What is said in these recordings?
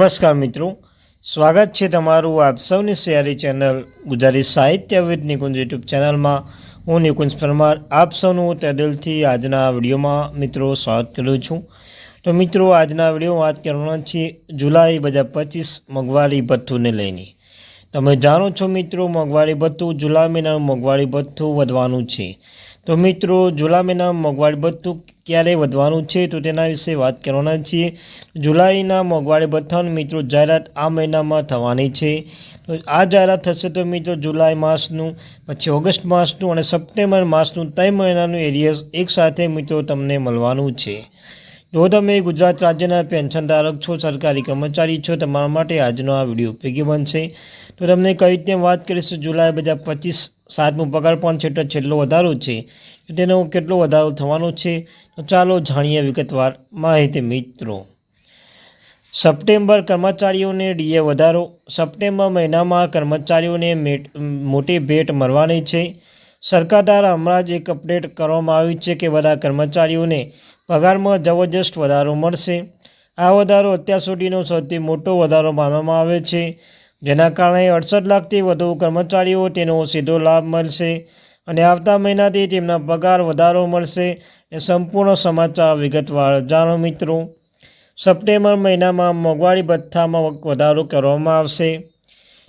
નમસ્કાર મિત્રો. સ્વાગત છે તમારું આપ સૌની સિયારી ચેનલ ગુજરાતી સાહિત્ય વિદ નિકુંજ યુટ્યુબ ચેનલમાં. હું નિકુંજ પરમાર, આપ સૌનું તે દિલથી આજના વિડીયોમાં મિત્રો સ્વાગત કરું છું. તો મિત્રો, આજના વીડિયો વાત કરવાના છીએ જુલાઈ બે હજાર પચીસ મોંઘવારી ભથ્થુને લઈને. તમે જાણો છો મિત્રો, મોંઘવારી ભથ્થું જુલાઈ મહિનાનું મોંઘવારી ભથ્થું વધવાનું છે. તો મિત્રો, જુલાઈ મહિનાનું મોંઘવારી ભથ્થું ક્યારે વધવાનું છે, તો તેના વિશે વાત કરવાના છીએ. જુલાઈના મોંઘવારી ભથ્થાની મિત્રો જાહેરાત આ મહિનામાં થવાની છે. તો આ જાહેરાત થશે તો મિત્રો જુલાઈ માસનું, પછી ઓગસ્ટ માસનું અને સપ્ટેમ્બર માસનું ત્રણ મહિનાનું એરિયસ એકસાથે મિત્રો તમને મળવાનું છે. જો તમે ગુજરાત રાજ્યના પેન્શન ધારક છો, સરકારી કર્મચારી છો, તમારા માટે આજનો આ વીડિયો ઉપયોગી બનશે. તો તમને કઈ રીતે વાત કરીશું? જુલાઈ બધા પચીસ સાતમું પગાર પણ છેલ્લો છેલ્લો વધારો છે. તેનો કેટલો વધારો થવાનો છે? તો ચાલો જાણીએ વિગતવાર માહિતી મિત્રો. સપ્ટેમ્બર કર્મચારીઓને ડીએ વધારો. સપ્ટેમ્બર મહિનામાં કર્મચારીઓને મેટ ભેટ મળવાની છે. સરકાર દ્વારા હમણાં જ એક અપડેટ કરવામાં આવ્યું છે કે બધા કર્મચારીઓને પગારમાં જબરજસ્ત વધારો મળશે. આ વધારો અત્યાર સુધીનો સૌથી મોટો વધારો માનવામાં આવે છે. જેના કારણે અડસઠ લાખથી વધુ કર્મચારીઓ તેનો સીધો લાભ મળશે અને આવતા મહિનાથી તેમના પગાર વધારો મળશે. એ સંપૂર્ણ સમાચાર વિગતવાર જાણો મિત્રો. સપ્ટેમ્બર મહિનામાં મોંઘવારી ભથ્થામાં વધારો કરવામાં આવશે.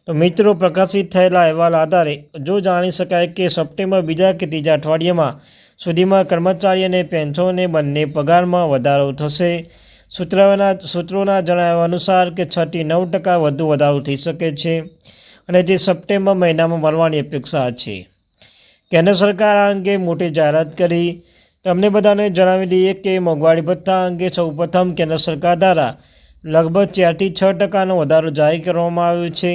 તો મિત્રો, પ્રકાશિત થયેલા અહેવાલ આધારે જો જાણી શકાય કે સપ્ટેમ્બર બીજા કે ત્રીજા અઠવાડિયામાં સુધીમાં કર્મચારી અને પેન્શનને બંને પગારમાં વધારો થશે. સૂત્રોના સૂત્રોના જણાવ્યા અનુસાર કે છથી નવ ટકા વધુ વધારો થઈ શકે છે અને તે સપ્ટેમ્બર મહિનામાં મળવાની અપેક્ષા છે. કેન્દ્ર સરકાર આ અંગે મોટી જાહેરાત કરી તમને બધાને જણાવી દઈએ કે મોંઘવારી ભથ્થા અંગે સૌપ્રથમ કેન્દ્ર સરકાર દ્વારા લગભગ ચારથી છ ટકાનો વધારો જાહેર કરવામાં આવ્યો છે.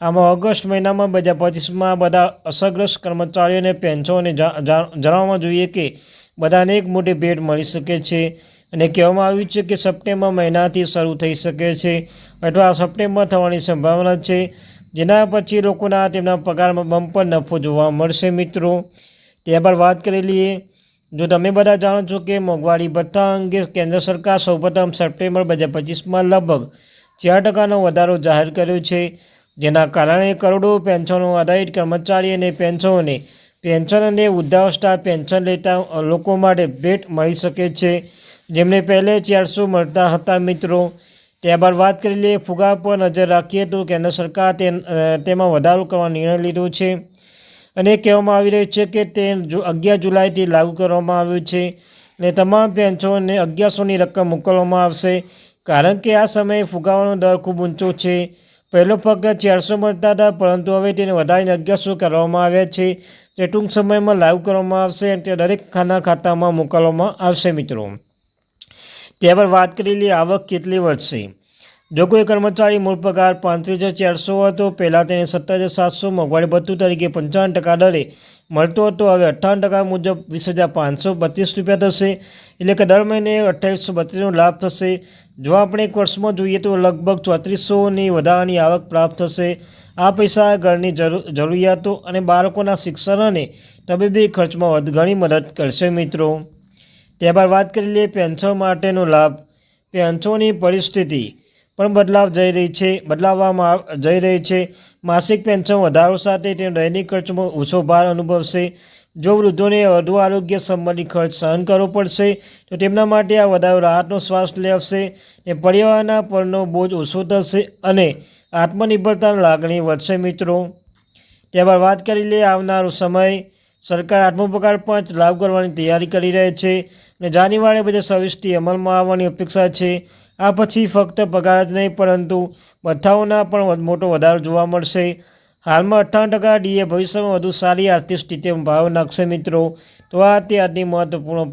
આમાં ઓગસ્ટ મહિનામાં બે હજાર પચીસમાં બધા અસરગ્રસ્ત કર્મચારીઓને પેન્શનને જણાવવામાં જોઈએ કે બધાને એક મોટી ભેટ મળી શકે છે અને કહેવામાં આવ્યું છે કે સપ્ટેમ્બર મહિનાથી શરૂ થઈ શકે છે અથવા સપ્ટેમ્બર થવાની સંભાવના છે. જેના પછી લોકોના તેમના પગારમાં બમ્પર નફો જોવા મળશે મિત્રો. ત્યારબાદ વાત કરી લઈએ જો તમે બધા જાણો છો કે મોંઘવારી ભથ્થા અંગે કેન્દ્ર સરકાર સૌપ્રથમ સપ્ટેમ્બર બે હજાર પચીસમાં લગભગ ચાર ટકાનો વધારો જાહેર કર્યો છે. જેના કારણે કરોડો પેન્શનો આધારિત કર્મચારી અને પેન્શનોને પેન્શન અને વૃદ્ધાવસ્થા પેન્શન લેતા લોકો માટે ભેટ મળી શકે છે. જેમને પહેલે ચારસો મળતા હતા મિત્રો. ત્યારબાદ વાત કરી લઈએ ફુગા પર નજર રાખીએ તો કેન્દ્ર સરકાર તેમાં વધારો કરવા નિર્ણય લીધો છે. અને કહેવામાં આવી રહ્યું છે કે તે અગિયાર જુલાઈથી લાગુ કરવામાં આવ્યું છે અને તમામ પેન્શનોને અગિયારસોની રકમ મોકલવામાં આવશે. કારણ કે આ સમયે ફુગાવાનો દર ખૂબ ઊંચો છે. પહેલો ફક્ત ચારસો મળતા હતા, પરંતુ હવે તેને વધારીને અગિયારસો કરવામાં આવ્યા છે. તે ટૂંક સમયમાં લાગુ કરવામાં આવશે અને તે દરેક ખાના ખાતામાં મોકલવામાં આવશે મિત્રો. ત્યારબાદ વાત કરી લઈએ આવક કેટલી વધશે. જો કોઈ કર્મચારી મૂળ પગાર પાંત્રીસ હજાર ચારસો હતો. પહેલાં તેને સત્તર હજાર સાતસો મોંઘવારી ભથ્થું તરીકે પંચાવન ટકા દરે મળતો હતો. હવે અઠ્ઠાવન ટકા મુજબ વીસ હજાર પાંચસો બત્રીસ રૂપિયા થશે. એટલે કે દર મહિને અઠ્યાવીસો બત્રીસનો લાભ થશે. જો આપણે એક વર્ષમાં જોઈએ તો લગભગ ચોત્રીસોની વધારાની આવક પ્રાપ્ત થશે. આ પૈસા ઘરની જરૂરિયાતો અને બાળકોના શિક્ષણ અને તબીબી ખર્ચમાં ઘણી મદદ કરશે મિત્રો. ત્યારબાદ વાત કરી લઈએ પેન્શન માટેનો લાભ. પેન્શનની પરિસ્થિતિ. પણ બદલાવ જઈ રહી છે, બદલાવવામાં જઈ રહી છે. માસિક પેન્શન વધારો સાથે તેનો દૈનિક ખર્ચમાં ઓછો ભાર અનુભવશે. જો વૃદ્ધોને વધુ આરોગ્ય સંબંધી ખર્ચ સહન કરવો પડશે, તો તેમના માટે આ વધારો રાહતનો શ્વાસ લેવશે ને પરિવારના પરનો બોજ ઓછો થશે અને આત્મનિર્ભરતાની લાગણી વધશે મિત્રો. ત્યારબાદ વાત કરી લઈએ આવનારો સમય. સરકાર આત્મપ્રકાર પાંચ લાગુ કરવાની તૈયારી કરી રહી છે અને જાન્યુઆરી બે હજાર અમલમાં આવવાની અપેક્ષા છે. આ પછી ફક્ત પગાર જ નહીં, પરંતુ ભથ્થાઓના પણ મોટો વધારો જોવા મળશે. હાલમાં અઠ્ઠાવન ટકા ડીએ ભવિષ્યમાં વધુ સારી આર્થિક સ્થિતિમાં ભાવ નાખશે મિત્રો. તો આ તે આજની મહત્વપૂર્ણ